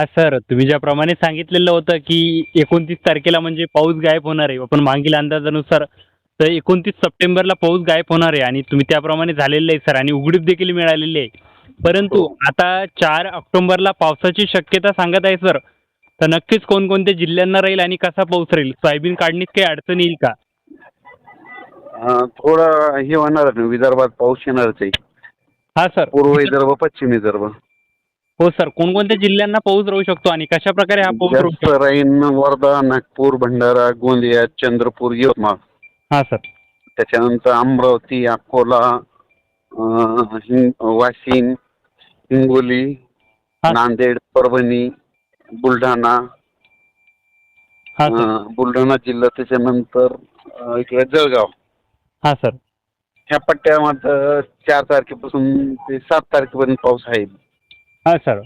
हा सर तुम्ही ज्याप्रमाणे सांगितलेलं होतं की एकोणतीस तारखेला म्हणजे पाऊस गायब होणार आहे पण मागील अंदाजानुसार तर एकोणतीस सप्टेंबरला पाऊस गायब होणार आहे आणि तुम्ही त्याप्रमाणे झालेलं आहे सर आणि उघडीप देखील मिळालेली आहे. परंतु हो. आता चार ऑक्टोबरला पावसाची शक्यता सांगत आहे सर. तर नक्कीच कोणकोणत्या जिल्ह्यांना राहील आणि कसा पाऊस राहील? सोयाबीन काढणीत काही अडचण येईल का? अं, थोडं हे होणार विदर्भात पाऊस येणारच आहे. हा सर. पूर्व विदर्भ पश्चिम विदर्भ. हो सर. कोणकोणत्या जिल्ह्यांना पाऊस राहू शकतो आणि कशा प्रकारे हा पाऊस राहू जास्त राहीन वर्धा नागपूर भंडारा गोंदिया चंद्रपूर यवतमाळ. हा सर. त्याच्यानंतर अमरावती अकोला अं, हिंग- वाशिम हिंगोली हा. नांदेड परभणी बुलढाणा. हा सर. अं, बुलढाणा जिल्हा त्याच्यानंतर अं, इकडे जळगाव. हा सर. ह्या पट्ट्यामध्ये चार तारखेपासून ते सात तारखेपर्यंत पाऊस आहे. हा सर.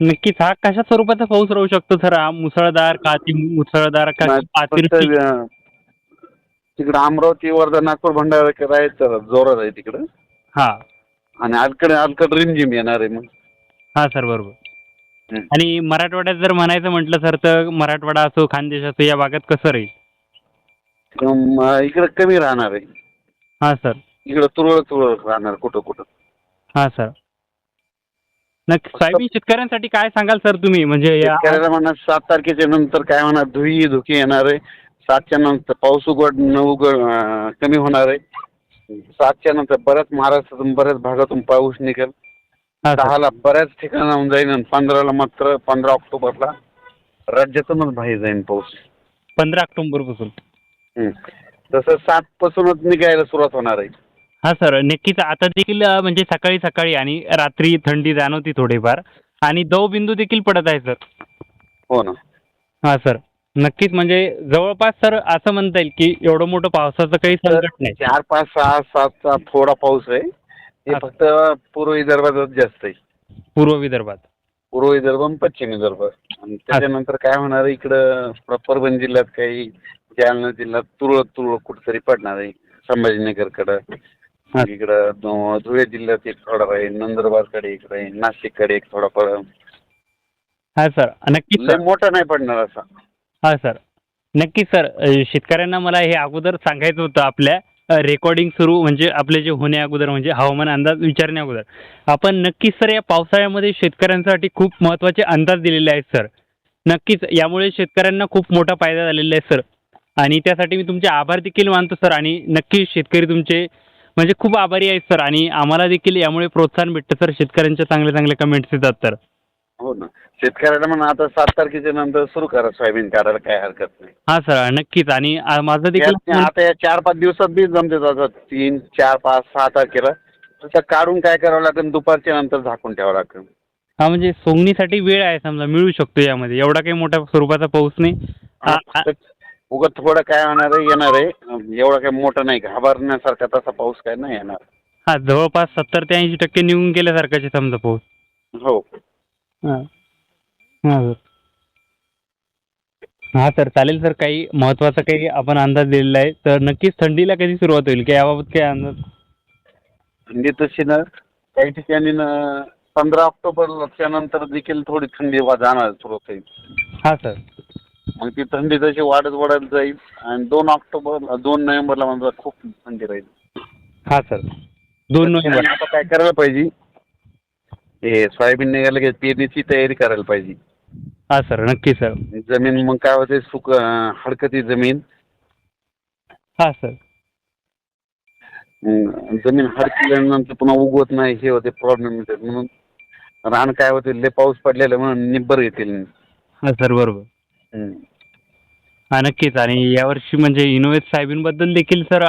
नक्कीच. हा कशा स्वरूपाचा पाऊस राहू शकतो सर? हा मुसळधार का अति मुसळधार का अतिवृष्टी तिकडं अमरावती वर्धा नागपूर भंडारा आहे तर जोरात आहे तिकडं. हा. आणि अलीकडे अलीकडे रिमझिम येणार आहे मग. हा सर बरोबर. आणि मराठवाड्यात जर म्हणायचं म्हटलं सर तर मराठवाडा असो खानदेश असो या भागात कसं राहील? अं, इकडं कमी राहणार आहे. हा सर. इकडं तुरळक तुरळक राहणार कुठं कुठं. हा सर. नक्की. सोयाबीन शेतकऱ्यांसाठी काय सांगाल सर तुम्ही? म्हणजे या शेतकऱ्याला म्हणा सात तारखेच्या नंतर काय होणार? धुई धुकी येणार आहे. सातच्या नंतर पाऊस उघड न उघड अं, कमी होणार आहे. सातच्या नंतर बऱ्याच महाराष्ट्रातून बऱ्याच भागातून पाऊस निघेल. हा सर. दहाला बऱ्याच ठिकाणाहून जाईल आणि पंधराला मात्र पंधरा ऑक्टोबरला राज्यातूनच बाहेर जाईल पाऊस. पंधरा ऑक्टोबरपासून. हं. तसं सात पासूनच निघायला सुरुवात होणार आहे. हा सर नक्कीच आता देखील म्हणजे सकाळी सकाळी आणि रात्री थंडी जाणवती थोडीफार आणि दवबिंदू देखील पडत आहे सर. हो ना. हा सर नक्कीच म्हणजे जवळपास सर असं म्हणता येईल की एवढं मोठं पावसाचं काही संकट नाही. चार पाच सहा सातचा थोडा पाऊस आहे. हे. फक्त पूर्व विदर्भातच जास्त आहे. पूर्व विदर्भात. पूर्व विदर्भ आणि पश्चिम विदर्भ. आणि त्याच्यानंतर काय होणार आहे इकडं परभणी जिल्ह्यात काही जालना जिल्ह्यात तुरळक तुरळक कुठेतरी पडणार आहे संभाजीनगरकडं. इकडं धु- धुळे जिल्ह्यात एक थोडा आहे नंदुरबारकडे इकडे आहे नाशिककडे एक थोडा पड हा सर. नक्कीच लय सर. मोठा नाही पडणार असा. हा सर. नक्कीच सर. अ, शेतकऱ्यांना मला हे अगोदर सांगायचं होतं आपल्या रेकॉर्डिंग सुरू म्हणजे आपले जे होण्या अगोदर म्हणजे हवामान अंदाज विचारण्या अगोदर. आपण नक्कीच सर या पावसाळ्यामध्ये शेतकऱ्यांसाठी खूप महत्त्वाचे अंदाज दिलेले आहेत सर. नक्कीच यामुळे शेतकऱ्यांना खूप मोठा फायदा झालेला आहे सर. आणि त्यासाठी मी तुमचे आभार देखील मानतो सर. आणि नक्कीच शेतकरी तुमचे म्हणजे खूप आभारी आहेत सर. आणि आम्हाला देखील यामुळे प्रोत्साहन भेटतं सर. शेतकऱ्यांच्या चांगले चांगले कमेंट्स येतात तर. हो ना. शेतकऱ्याला म्हणा आता सात तारखेच्या नंतर सुरू करा सोयाबीन काढायला काय हरकत नाही. हां सर. नक्कीच. आणि आ, माझं देखील या- आता या चार पाच दिवसात बी जमते आता तीन चार पाच सहा तारखेला. तसं काढून काय करावं लागेल? दुपारच्या नंतर झाकून ठेवावं लागेल. हा म्हणजे सोंगणीसाठी वेळ आहे समजा. मिळू शकतो यामध्ये. एवढा काही मोठ्या स्वरूपाचा पाऊस नाही. आ- आ- उगत थोडं काय होणार आहे येणार आहे. एवढा काही मोठं नाही घाबरण्यासारखा तसा पाऊस काय नाही येणार. हा जवळपास सत्तर ते ऐंशी टक्के निघून गेल्यासारखाचे समजा पाऊस. हो. हां. हां सर. हां सर चालेल सर काही महत्त्वाचा काही आपण अंदाज दिलेला आहे. तर नक्कीच थंडीला कधी सुरुवात होईल? की याबाबत काय अंदाज? थंडी तशी ना काही ठिकाणी ना पंधरा ऑक्टोबरच्या नंतर देखील थोडी थंडी वा- जाणार सुरुवात होईल. हां सर. मग ती थंडी तशी वाढत वाढत जाईल आणि दोन ऑक्टोबर दोन नोव्हेंबरला म्हणजे खूप थंडी राहील. हां सर. दोन नोव्हेंबर. आता काय करायला पाहिजे? हे सोयाबीन निघालं की पेरणीची तयारी करायला पाहिजे. हां सर. नक्की सर. जमीन मग काय होते? सुक अं, हडकती जमीन. हां सर. अं, जमीन हडकल्यानंतर पुन्हा उगवत नाही हे होते प्रॉब्लेम येतात. म्हणून रान काय होते? लय पाऊस पडलेला म्हणून निब्बर येतील. हां सर. बरोबर. हा नक्कीच. आणि यावर्षी म्हणजे इनोवेट साहेबींबद्दल देखील सर